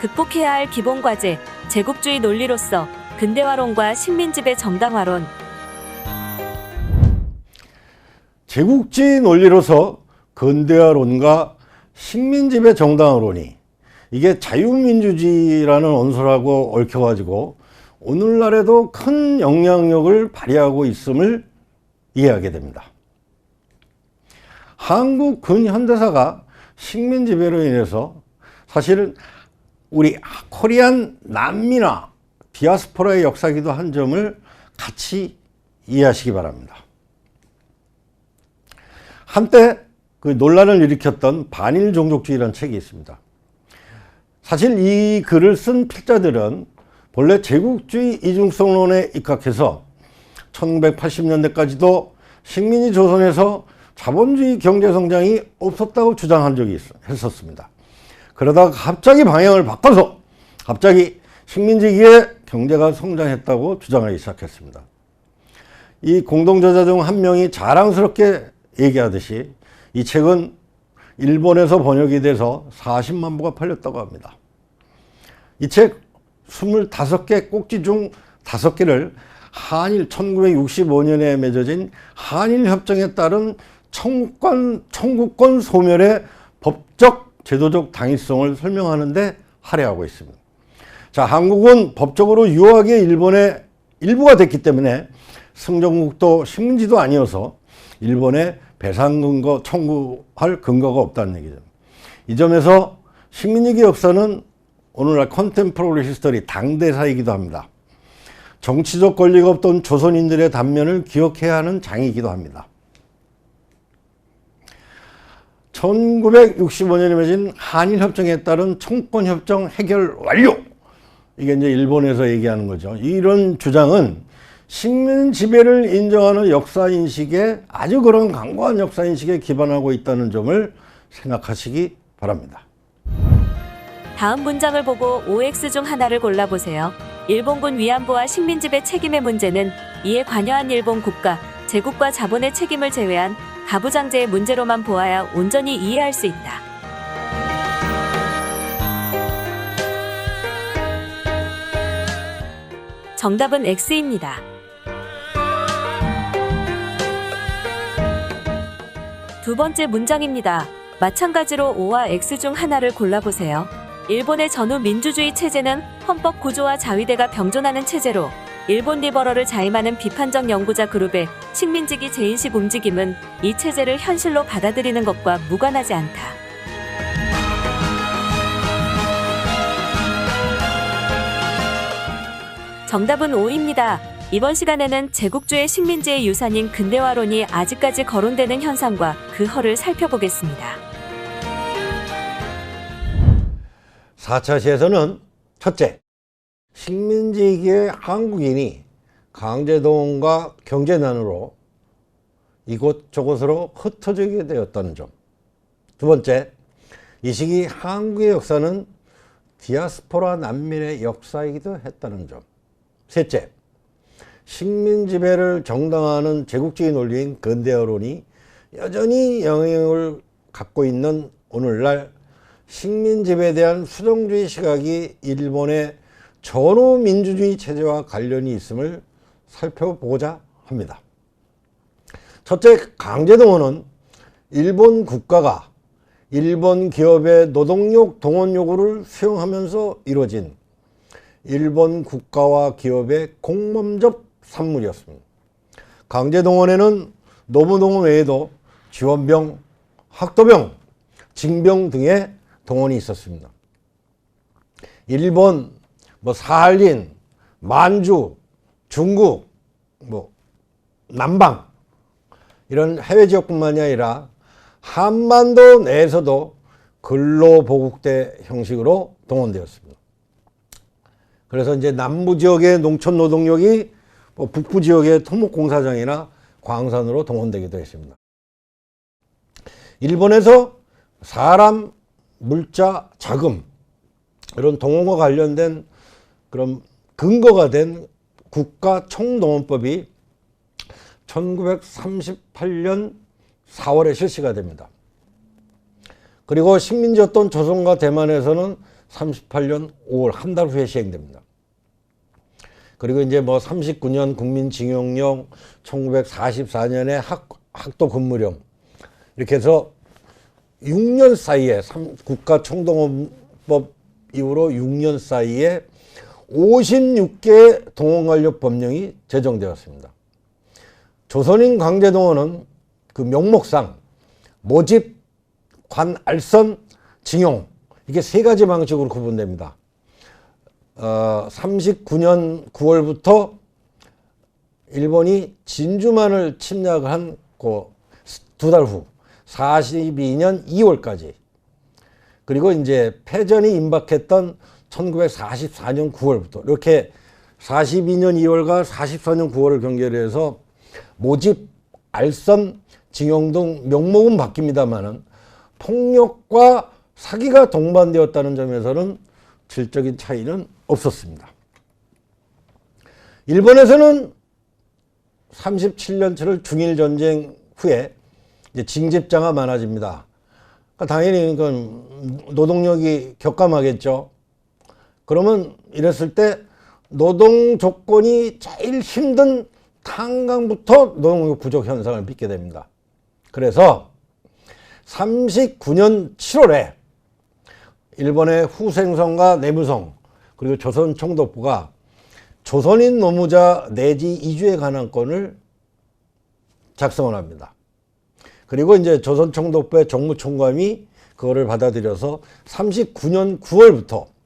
극복해야 할 기본 과제, 제국주의 논리로서 근대화론과 식민지배 정당화론, 제국주의 논리로서 근대화론과 식민지배 정당화론이 이게 자유민주주의라는 언소라고 얽혀가지고 오늘날에도 큰 영향력을 발휘하고 있음을 이해하게 됩니다. 한국 근현대사가 식민지배로 인해서 사실은 우리 코리안 난민화 디아스포라의 역사기도 한 점을 같이 이해하시기 바랍니다. 한때 그 논란을 일으켰던 반일 종족주의라는 책이 있습니다. 사실 이 글을 쓴 필자들은 본래 제국주의 이중성론에 입각해서 1980년대까지도 식민지 조선에서 자본주의 경제 성장이 없었다고 주장한 적이 있, 했었습니다. 그러다가 갑자기 방향을 바꿔서 갑자기 식민지기에 경제가 성장했다고 주장하기 시작했습니다. 이 공동저자 중 한 명이 자랑스럽게 얘기하듯이 이 책은 일본에서 번역이 돼서 40만 부가 팔렸다고 합니다. 이 책 25개 꼭지 중 5개를 한일 1965년에 맺어진 한일 협정에 따른 청구권, 청구권 소멸의 법적 제도적 당위성을 설명하는데 할애하고 있습니다. 자, 한국은 법적으로 유학의 일본의 일부가 됐기 때문에 승전국도 식민지도 아니어서 일본에 배상 근거 청구할 근거가 없다는 얘기죠. 이 점에서 식민지기 역사는 오늘날 컨템포러리 히스토리 당대사이기도 합니다. 정치적 권리가 없던 조선인들의 단면을 기억해야 하는 장이기도 합니다. 1965년에 맺은 한일협정에 따른 청권협정 해결 완료! 이게 이제 일본에서 얘기하는 거죠. 이런 주장은 식민 지배를 인정하는 역사인식에 아주 그런 강고한 역사인식에 기반하고 있다는 점을 생각하시기 바랍니다. 다음 문장을 보고 OX 중 하나를 골라보세요. 일본군 위안부와 식민지배 책임의 문제는 이에 관여한 일본 국가, 제국과 자본의 책임을 제외한 가부장제의 문제로만 보아야 온전히 이해할 수 있다. 정답은 X입니다. 두 번째 문장입니다. 마찬가지로 O와 X 중 하나를 골라보세요. 일본의 전후 민주주의 체제는 헌법 구조와 자위대가 병존하는 체제로 일본 리버럴을 자임하는 비판적 연구자 그룹의 식민지기 재인식 움직임은 이 체제를 현실로 받아들이는 것과 무관하지 않다. 정답은 O입니다. 이번 시간에는 제국주의 식민지의 유산인 근대화론이 아직까지 거론되는 현상과 그 허를 살펴보겠습니다. 4차 시에서는 첫째, 식민지기의 한국인이 강제동원과 경제난으로 이곳저곳으로 흩어지게 되었다는 점. 두 번째, 이 시기 한국의 역사는 디아스포라 난민의 역사이기도 했다는 점. 셋째, 식민 지배를 정당화하는 제국주의 논리인 근대화론이 여전히 영향을 갖고 있는 오늘날 식민 지배에 대한 수정주의 시각이 일본의 전후 민주주의 체제와 관련이 있음을 살펴보고자 합니다. 첫째, 강제동원은 일본 국가가 일본 기업의 노동력 동원 요구를 수용하면서 이루어진 일본 국가와 기업의 공범적 산물이었습니다. 강제동원에는 노무동원 외에도 지원병, 학도병, 징병 등의 동원이 있었습니다. 일본, 뭐 사할린, 만주, 중국, 뭐 남방 이런 해외 지역뿐만이 아니라 한반도 내에서도 근로보국대 형식으로 동원되었습니다. 그래서 이제 남부 지역의 농촌 노동력이 뭐 북부 지역의 토목공사장이나 광산으로 동원되기도 했습니다. 일본에서 사람, 물자, 자금 이런 동원과 관련된 그런 근거가 된 국가 총동원법이 1938년 4월에 실시가 됩니다. 그리고 식민지였던 조선과 대만에서는 38년 5월 한 달 후에 시행됩니다. 그리고 이제 뭐 39년 국민징용령, 1944년에 학, 학도 근무령 이렇게 해서 6년 사이에 삼- 국가총동원법 이후로 6년 사이에 56개의 동원관료 법령이 제정되었습니다. 조선인 강제동원은 그 명목상 모집, 관, 알선, 징용 이게 세 가지 방식으로 구분됩니다. 어, 39년 9월부터 일본이 진주만을 침략을 한그 두 달 후 42년 2월까지 그리고 이제 패전이 임박했던 1944년 9월부터 이렇게 42년 2월과 44년 9월을 경계해서 모집, 알선, 징용 등 명목은 바뀝니다만은 폭력과 사기가 동반되었다는 점에서는 질적인 차이는 없었습니다. 일본에서는 37년치를 중일 전쟁 후에 징집자가 많아집니다. 그러니까 당연히 이건 노동력이 격감하겠죠. 그러면 이랬을 때 노동 조건이 제일 힘든 탄광부터 노동력 부족 현상을 빚게 됩니다. 그래서 39년 7월에 일본의 후생성과 내무성 그리고 조선 총독부가 조선인 노무자 내지 이주에 관한 건을 작성을 합니다. 그리고 이제 조선 총독부의 정무총감이 그거를 받아들여서 39년 9월부터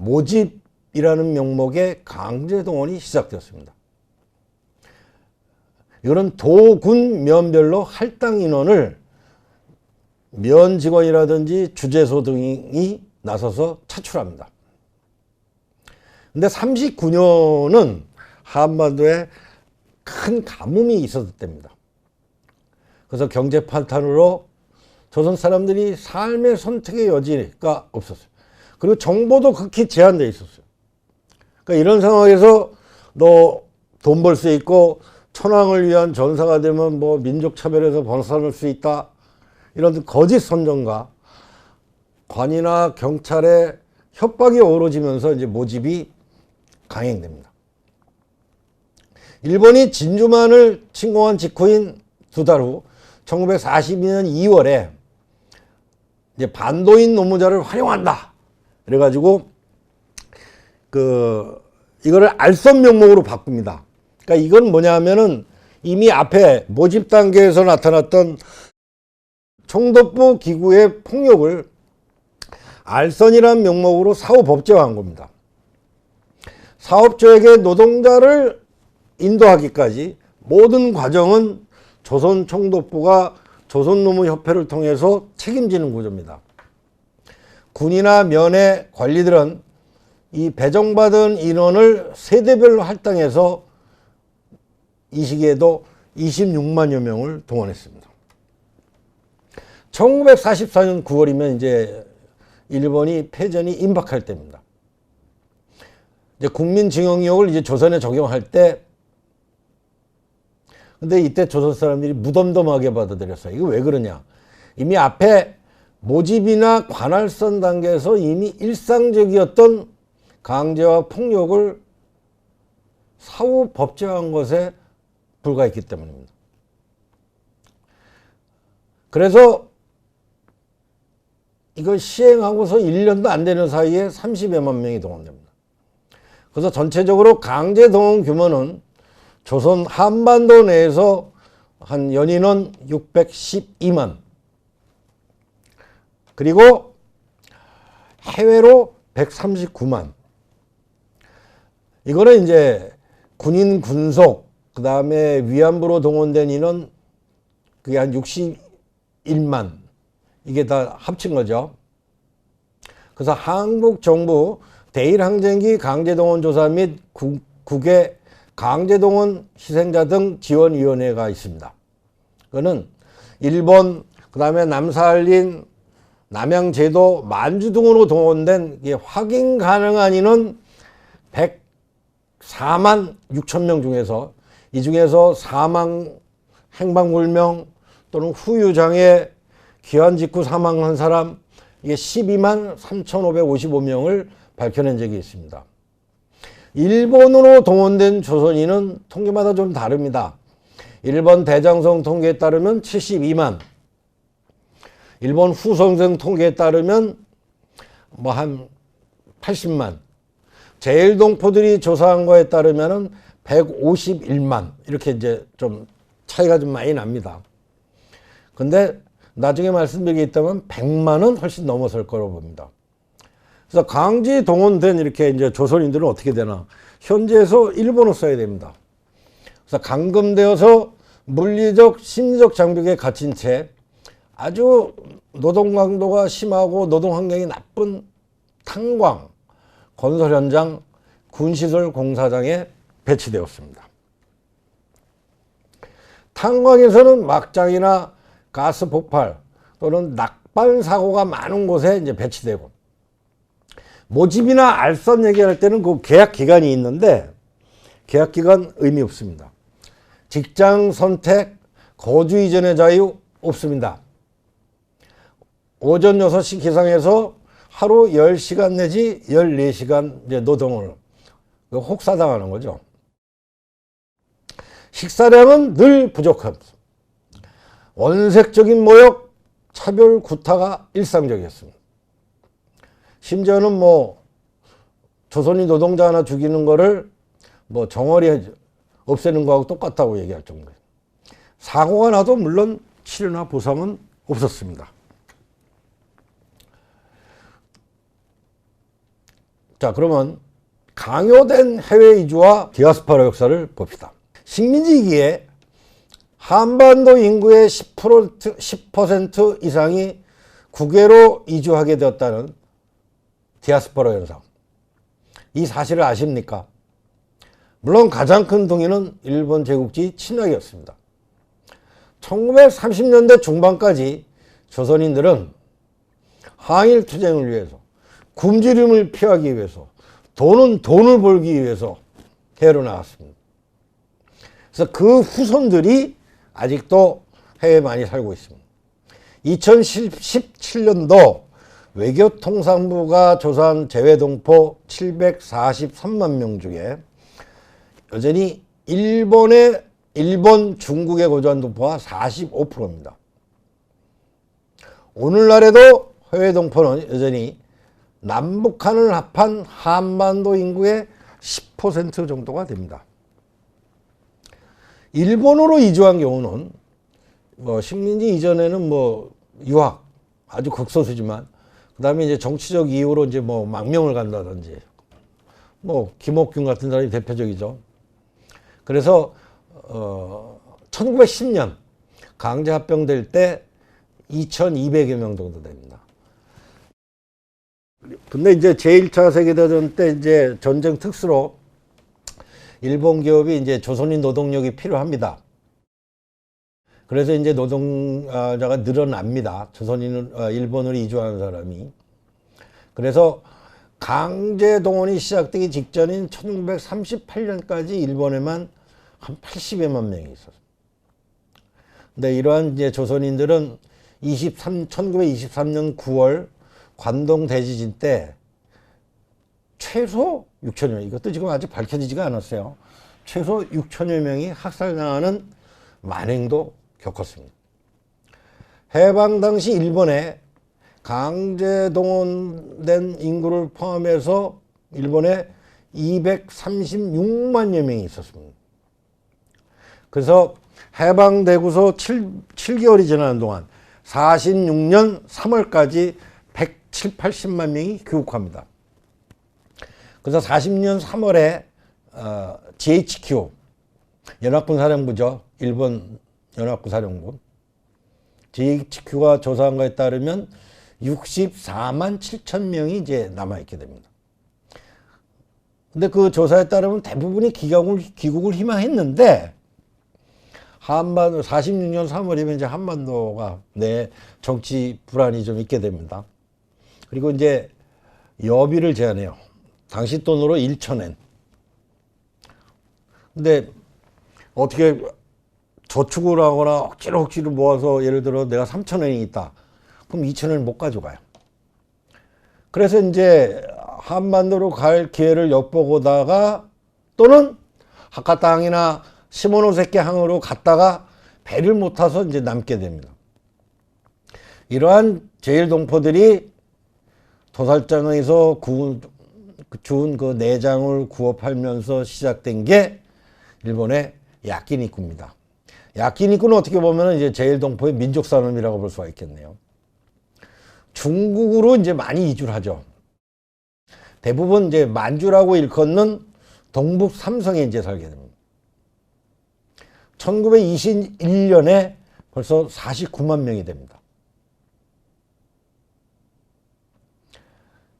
모집이라는 명목의 강제 동원이 시작되었습니다. 이거는 도군 면별로 할당 인원을 면 직원이라든지 주재소 등이 나서서 차출합니다. 근데 39년은 한반도에 큰 가뭄이 있었을 때입니다. 그래서 경제 판탄으로 조선 사람들이 삶의 선택의 여지가 없었어요. 그리고 정보도 극히 제한되어 있었어요. 그러니까 이런 상황에서 너 돈 벌 수 있고 천황을 위한 전사가 되면 뭐 민족 차별에서 벗어날 수 있다. 이런 거짓 선전과 관이나 경찰의 협박이 어우러지면서 이제 모집이 강행됩니다. 일본이 진주만을 침공한 직후인 두 달 후 1942년 2월에 이제 반도인 노무자를 활용한다. 그래가지고 그 이거를 알선 명목으로 바꿉니다. 그러니까 이건 뭐냐면은 이미 앞에 모집 단계에서 나타났던 총독부 기구의 폭력을 알선이라는 명목으로 사후 법제화한 겁니다. 사업주에게 노동자를 인도하기까지 모든 과정은 조선 총독부가 조선노무협회를 통해서 책임지는 구조입니다. 군이나 면의 관리들은 이 배정받은 인원을 세대별로 할당해서 이 시기에도 26만여 명을 동원했습니다. 1944년 9월이면 이제 일본이 패전이 임박할 때입니다. 이제 국민징용령을 이제 조선에 적용할 때 근데 이때 조선 사람들이 무덤덤하게 받아들였어요. 이거 왜 그러냐? 이미 앞에 모집이나 관할선 단계에서 이미 일상적이었던 강제와 폭력을 사후 법제화한 것에 불과했기 때문입니다. 그래서 이걸 시행하고서 1년도 안 되는 사이에 30여만 명이 동원됩니다. 그래서 전체적으로 강제 동원 규모는 조선 한반도 내에서 한 연인원 612만 그리고 해외로 139만 이거는 이제 군인 군속 그 다음에 위안부로 동원된 인원 그게 한 61만 이게 다 합친 거죠. 그래서 한국 정부 대일 항쟁기 강제 동원 조사 및 국, 국외 강제 동원 희생자 등 지원위원회가 있습니다. 그거는 일본, 그 다음에 남사할린, 남양 제도, 만주 등으로 동원된 확인 가능한 인원 104만 6천 명 중에서 이 중에서 사망, 행방불명 또는 후유장애, 기한 직후 사망한 사람, 이게 12만 3,555명을 밝혀낸 적이 있습니다. 일본으로 동원된 조선인은 통계마다 좀 다릅니다. 일본 대장성 통계에 따르면 72만, 일본 후성성 통계에 따르면 뭐 한 80만, 제일 동포들이 조사한 거에 따르면은 151만 이렇게 이제 좀 차이가 좀 많이 납니다. 근데 나중에 말씀드리겠다면 100만은 훨씬 넘어설 거로 봅니다. 그래서 강제 동원된 이렇게 이제 조선인들은 어떻게 되나? 현지에서 일본어 써야 됩니다. 그래서 감금되어서 물리적, 심리적 장벽에 갇힌 채 아주 노동 강도가 심하고 노동 환경이 나쁜 탄광, 건설 현장, 군시설 공사장에 배치되었습니다. 탄광에서는 막장이나 가스 폭발 또는 낙발 사고가 많은 곳에 이제 배치되고 모집이나 알선 얘기할 때는 그 계약 기간이 있는데 계약 기간 의미 없습니다. 직장 선택, 거주 이전의 자유 없습니다. 오전 6시 기상해서 하루 10시간 내지 14시간 이제 노동을 그 혹사당하는 거죠. 식사량은 늘 부족합니다. 원색적인 모욕, 차별 구타가 일상적이었습니다. 심지어는 뭐 조선인 노동자 하나 죽이는 거를 뭐 정월이 없애는 거하고 똑같다고 얘기할 정도예요. 사고가 나도 물론 치료나 보상은 없었습니다. 자, 그러면 강요된 해외 이주와 디아스파라 역사를 봅시다. 식민지기에 한반도 인구의 10% 10% 이상이 국외로 이주하게 되었다는 디아스포라 현상. 이 사실을 아십니까? 물론 가장 큰 동의는 일본 제국지 침략이었습니다. 1930년대 중반까지 조선인들은 항일 투쟁을 위해서 굶주림을 피하기 위해서 돈은 돈을 벌기 위해서 해외로 나갔습니다. 그래서 그 후손들이 아직도 해외에 많이 살고 있습니다. 2017년도 외교통상부가 조사한 재외동포 743만 명 중에 여전히 일본의 일본, 중국에 거주한 동포가 45%입니다. 오늘날에도 해외 동포는 여전히 남북한을 합한 한반도 인구의 10% 정도가 됩니다. 일본으로 이주한 경우는 뭐 식민지 이전에는 뭐 유학 아주 극소수지만 그다음에 이제 정치적 이유로 이제 뭐 망명을 간다든지 뭐 김옥균 같은 사람이 대표적이죠. 그래서 어 1910년 강제 합병될 때 2,200여 명 정도 됩니다. 근데 이제 제1차 세계대전 때 이제 전쟁 특수로 일본 기업이 이제 조선인 노동력이 필요합니다. 그래서 이제 노동자가 늘어납니다. 조선인 일본으로 이주하는 사람이. 그래서 강제 동원이 시작되기 직전인 1938년까지 일본에만 한 80여만 명이 있었습니다. 근데 이러한 이제 조선인들은 23, 1923년 9월 관동 대지진 때 최소 6천여 명, 이것도 지금 아직 밝혀지지가 않았어요. 최소 6천여 명이 학살당하는 만행도 겪었습니다. 해방 당시 일본에 강제 동원된 인구를 포함해서 일본에 236만여 명이 있었습니다. 그래서 해방되고서 7, 7개월이 지나는 동안 46년 3월까지 107, 80만 명이 귀국합니다. 그래서 40년 3월에 어, GHQ 연합군 사령부죠. 일본 연합군 사령부. GHQ가 조사한 거에 따르면 64만 7천 명이 이제 남아있게 됩니다. 근데 그 조사에 따르면 대부분이 귀국을, 귀국을 희망했는데, 한반도, 46년 3월이면 이제 한반도가 내 정치 불안이 좀 있게 됩니다. 그리고 이제 여비를 제한해요. 당시 돈으로 1천엔. 근데 어떻게 저축을 하거나 억지로 억지로 모아서 예를 들어 내가 3천 원이 있다. 그럼 2천 원을 못 가져가요. 그래서 이제 한반도로 갈 기회를 엿보고다가 또는 하카땅이나 시모노세키 항으로 갔다가 배를 못 타서 이제 남게 됩니다. 이러한 제일 동포들이 도살장에서 구운, 주운 그 내장을 구워 팔면서 시작된 게 일본의 야끼니쿠입니다. 야끼니쿠는 어떻게 보면 이제 제일 동포의 민족 산업이라고 볼 수가 있겠네요. 중국으로 이제 많이 이주를 하죠. 대부분 이제 만주라고 일컫는 동북 삼성에 이제 살게 됩니다. 1921년에 벌써 49만 명이 됩니다.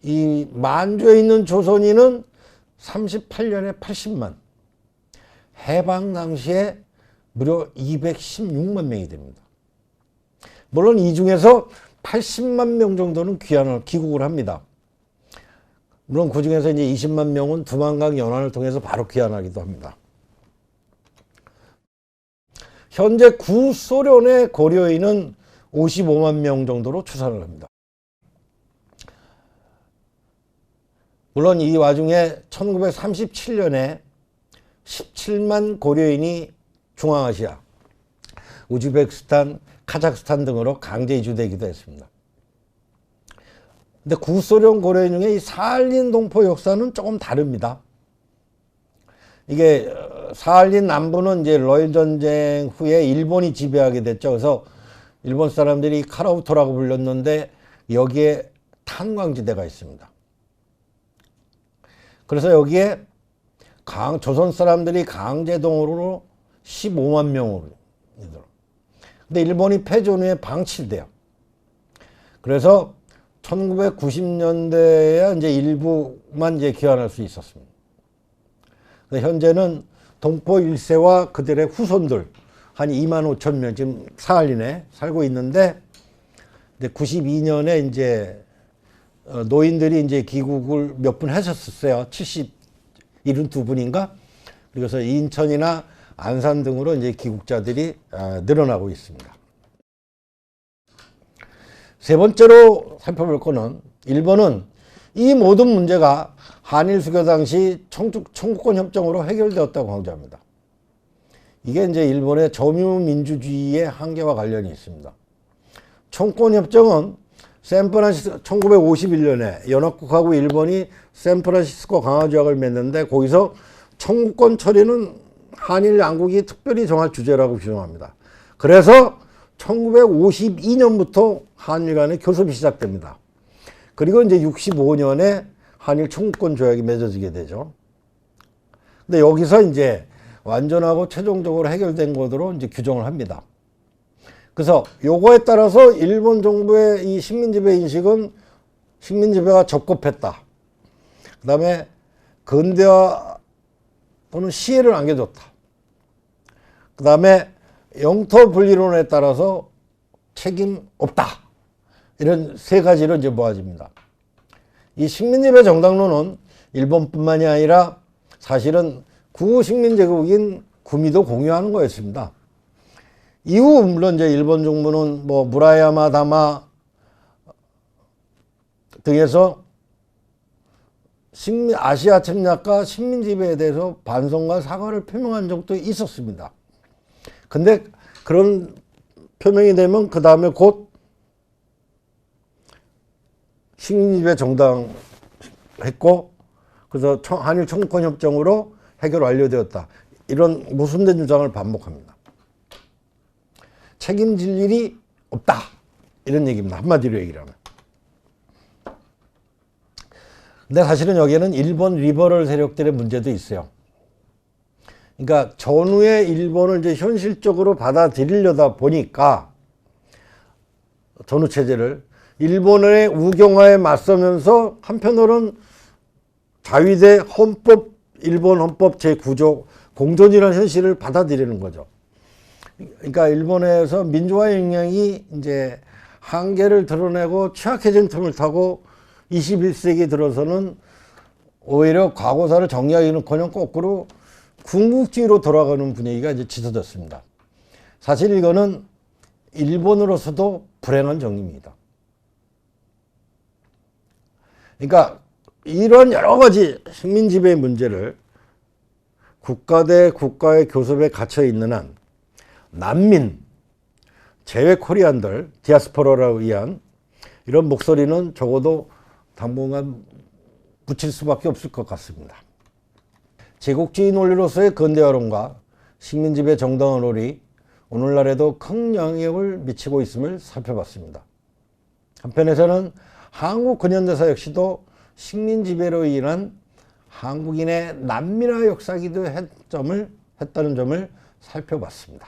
이 만주에 있는 조선인은 38년에 80만, 해방 당시에 무려 216만 명이 됩니다. 물론 이 중에서 80만 명 정도는 귀환을 귀국을 합니다. 물론 그 중에서 이제 20만 명은 두만강 연안을 통해서 바로 귀환하기도 합니다. 현재 구소련의 고려인은 55만 명 정도로 추산을 합니다. 물론 이 와중에 1937년에 17만 고려인이 중앙아시아, 우즈베키스탄, 카자흐스탄 등으로 강제 이주되기도 했습니다. 근데 구소련 고려인 중에 이 사할린 동포 역사는 조금 다릅니다. 이게 어, 사할린 남부는 이제 러일 전쟁 후에 일본이 지배하게 됐죠. 그래서 일본 사람들이 카라우토라고 불렸는데 여기에 탄광지대가 있습니다. 그래서 여기에 강, 조선 사람들이 강제동으로 15만 명으로. 근데 일본이 패전 후에 방치돼요. 그래서 1990년대에 이제 일부만 이제 귀환할 수 있었습니다. 현재는 동포 1세와 그들의 후손들 한 2만 5천 명 지금 사할린에 살고 있는데 92년에 이제 어, 노인들이 이제 귀국을 몇 분 하셨었어요. 70, 72분인가? 그래서 인천이나 안산 등으로 이제 귀국자들이 아, 늘어나고 있습니다. 세 번째로 살펴볼 거는 일본은 이 모든 문제가 한일 수교 당시 청국, 청구권 협정으로 해결되었다고 강조합니다. 이게 이제 일본의 점유민주주의의 한계와 관련이 있습니다. 청구권 협정은 샌프란시스코 1951년에 연합국하고 일본이 샌프란시스코 강화조약을 맺는데 거기서 청구권 처리는 한일 양국이 특별히 정할 주제라고 규정합니다. 그래서 1952년부터 한일 간의 교섭이 시작됩니다. 그리고 이제 65년에 한일 청구권 조약이 맺어지게 되죠. 근데 여기서 이제 완전하고 최종적으로 해결된 것으로 이제 규정을 합니다. 그래서 요거에 따라서 일본 정부의 이 식민지배 인식은 식민지배가 적급했다. 그 다음에 근대화 또는 시혜를 안겨줬다. 그 다음에 영토 분리론에 따라서 책임 없다. 이런 세 가지로 이제 모아집니다. 이 식민지배 정당론은 일본뿐만이 아니라 사실은 구식민제국인 구미도 공유하는 거였습니다. 이후 물론 이제 일본 정부는 뭐 무라야마 다마 등에서 식민, 아시아 침략과 식민 지배에 대해서 반성과 사과를 표명한 적도 있었습니다. 근데 그런 표명이 되면 그 다음에 곧 식민 지배 정당했고 그래서 청- 한일 청구권 협정으로 해결 완료되었다. 이런 모순된 주장을 반복합니다. 책임질 일이 없다. 이런 얘기입니다. 한마디로 얘기를 하면. 근데 사실은 여기에는 일본 리버럴 세력들의 문제도 있어요. 그러니까 전후에 일본을 이제 현실적으로 받아들이려다 보니까 전후 체제를 일본의 우경화에 맞서면서 한편으로는 자위대 헌법 일본 헌법 제9조 공존이라는 현실을 받아들이는 거죠. 그러니까 일본에서 민주화 영향이 이제 한계를 드러내고 취약해진 틈을 타고 21세기 들어서는 오히려 과거사를 정리하기는커녕 거꾸로 궁극주의로 돌아가는 분위기가 이제 짙어졌습니다. 사실 이거는 일본으로서도 불행한 정리입니다. 그러니까 이런 여러 가지 식민 지배 문제를 국가 대 국가의 교섭에 갇혀 있는 한 난민, 재외 코리안들, 디아스포라라고 위한 이런 목소리는 적어도 당분간 붙일 수밖에 없을 것 같습니다. 제국주의 논리로서의 근대화론과 식민지배 정당화 론이 오늘날에도 큰 영향을 미치고 있음을 살펴봤습니다. 한편에서는 한국 근현대사 역시도 식민지배로 인한 한국인의 난민화 역사기도 했 점을 했다는 점을 살펴봤습니다.